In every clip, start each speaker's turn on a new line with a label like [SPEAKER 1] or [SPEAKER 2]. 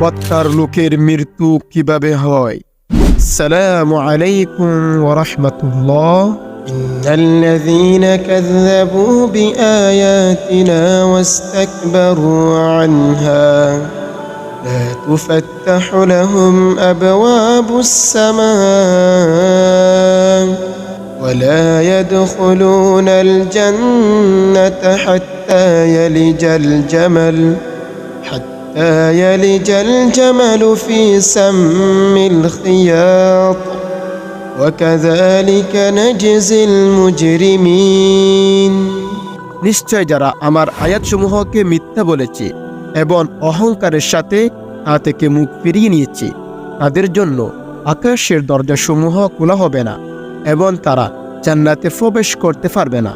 [SPEAKER 1] বত্তার লোকের মৃত্যু কিভাবে হয় সালাম আলাইকুম ওরহমতুল্লাহ
[SPEAKER 2] إن الذين كذبوا بآياتنا واستكبروا عنها لا تفتح لهم أبواب السماء ولا يدخلون الجنة حتى يلج الجمل حتى يلج الجمل في سم الخياط وكذلك نجزي المجرمين
[SPEAKER 1] নিশ্চয় যারা আমার আয়াতসমূহকে মিথ্যা বলেছে এবং অহংকারের সাথে তা থেকে মুখ ফিরিয়ে নিয়েছে তাদের জন্য আকাশের দরজাসমূহ খোলা হবে না এবং তারা জান্নাতে প্রবেশ করতে পারবে না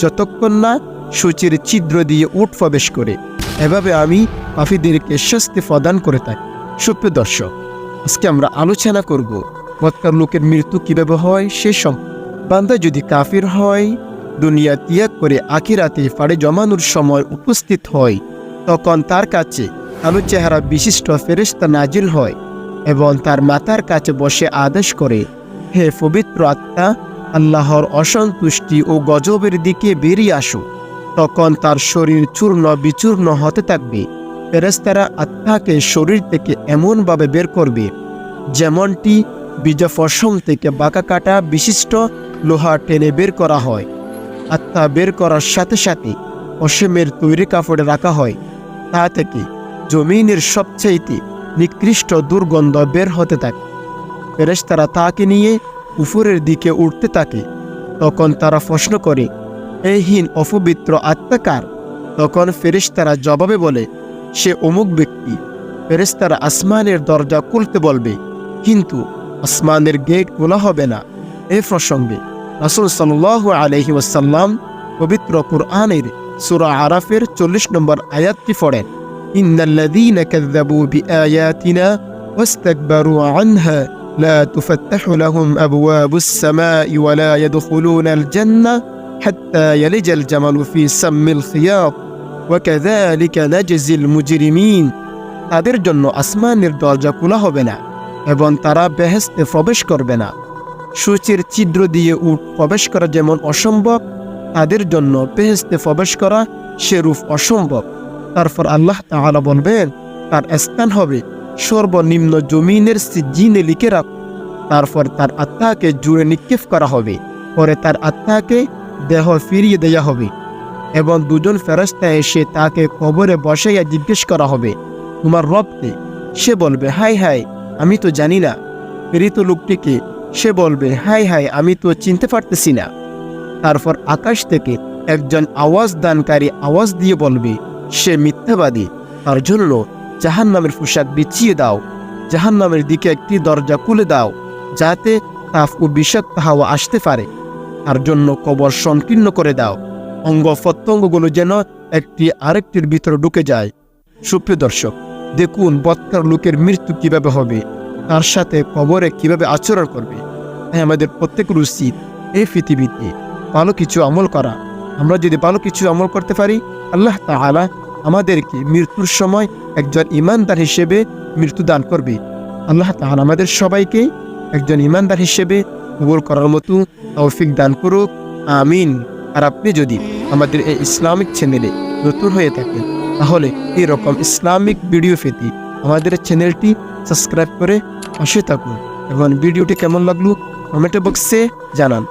[SPEAKER 1] যতক্ষণ না সূচির ছিদ্র দিয়ে উঠ প্রবেশ করে এভাবে আমি পাফিদেরকে শাস্তি প্রদান করে থাকি সুপ্রিয় দর্শক, আজকে আমরা আলোচনা করব বৎকার লোকের মৃত্যু কীভাবে হয় সে সম বান্দা যদি কাফির হয়, দুনিয়া ত্যাগ করে আখিরাতে ফাড়ে জমানোর সময় উপস্থিত হয়, তখন তার কাছে আলো চেহারা বিশিষ্ট ফেরেস্তা নাজিল হয় এবং তার মাতার কাছে বসে আদেশ করে, হে পবিত্র আত্মা, আল্লাহর অসন্তুষ্টি ও গজবের দিকে বেরিয়ে আসো। তখন তার শরীর চূর্ণ বিচূর্ণ হতে থাকবে। ফেরেস্তারা আত্মাকে শরীর থেকে এমনভাবে বের করবে, যেমনটি বীজা ফসম থেকে বাঁকা কাটা বিশিষ্ট লোহা টেনে বের করা হয়। আত্মা বের করার সাথে সাথে অসীমের তৈরি কাপড়ে রাখা হয়। তা থেকে জমিনের সবচাইতে নিকৃষ্ট দুর্গন্ধ বের হতে থাকে। ফেরেশতারা তাকে নিয়ে উপরের দিকে উঠতে থাকে। তখন তারা প্রশ্ন করে এই হীন অপবিত্র আত্মাকার তখন ফেরেশতারা জবাবে বলে সে অমুক ব্যক্তি ফেরেশতারা আসমানের দরজা খুলতে বলবে কিন্তু আসমানের গেট খোলা হবে না এ প্রসঙ্গে রাসুল সাল্লাহ আলহি ওয়াসাল্লাম পবিত্র কুরআনের সুরা আরাফের চল্লিশ নম্বর আয়াতটি পড়েন ইন্নাল্লাযীনা কাযযাবু বিআয়াতিনা واستكبروا عنها لا تفتح لهم أبواب السماء ولا يدخلون الجنة حتى يلج الجمل في سم الخياط মুজিরিমিন তাদের জন্য আসমানের দরজা খোলা হবে না এবং তারা বেহেস্তে প্রবেশ করবে না। সূচির ছিদ্র দিয়ে উঠ প্রবেশ করা যেমন অসম্ভব, তাদের জন্য বেহেস্তে প্রবেশ করা সেরূপ অসম্ভব। তারপর আল্লাহ তাহলা বলবেন, তার স্থান হবে সর্বনিম্ন জমিনের জিনে লিখে রাখ। তারপর তার আত্মাকে জুড়ে নিক্ষেপ করা হবে। পরে তার আত্মাকে দেহ ফিরিয়ে দেয়া হবে। এবং দুজন ফেরস্তা এসে তাকে কবরে বসাইয়া জিজ্ঞেস করা হবে, তোমার রবকে সে বলবে হাই হাই আমি তো জানি না। প্রেরিত লোকটিকে সে বলবে হাই হাই আমি তো চিনতে পারতেছি না। তারপর আকাশ থেকে একজন আওয়াজ দানকারী আওয়াজ দিয়ে বলবে, সে মিথ্যাবাদী। তার জন্য জাহান নামের পোশাক বিছিয়ে দাও জাহান নামের দিকে একটি দরজা খুলে দাও, যাতে তাপ ও বিষাক্ত হাওয়া আসতে পারে। তার জন্য কবর সংকীর্ণ করে দাও। অঙ্গ প্রত্যঙ্গগুলো যেন একটি আরেকটির ভিতরে ঢুকে যায়। সুপ্রিয় দর্শক, দেখুন বৎকার লোকের মৃত্যু কীভাবে হবে, তার সাথে কবরে কীভাবে আচরণ করবে। তাই আমাদের প্রত্যেকের উচিত এই পৃথিবীতে ভালো কিছু আমল করা। আমরা যদি ভালো কিছু আমল করতে পারি, আল্লাহ তাআলা আমাদেরকে মৃত্যুর সময় একজন ইমানদার হিসেবে মৃত্যু দান করবে। আল্লাহ তাআলা আমাদের সবাইকে একজন ইমানদার হিসেবে কবুল করার মতো তৌফিক দান করুক। আমিন। আর আপনি যদি আমাদের এই ইসলামিক চ্যানেলে নতুন হয়ে থাকেন, তাহলে এরকম ইসলামিক ভিডিও পেতে আমাদের চ্যানেলটি সাবস্ক্রাইব করে পাশে থাকুন। এবং ভিডিওটি কেমন লাগল কমেন্ট বক্সে জানান।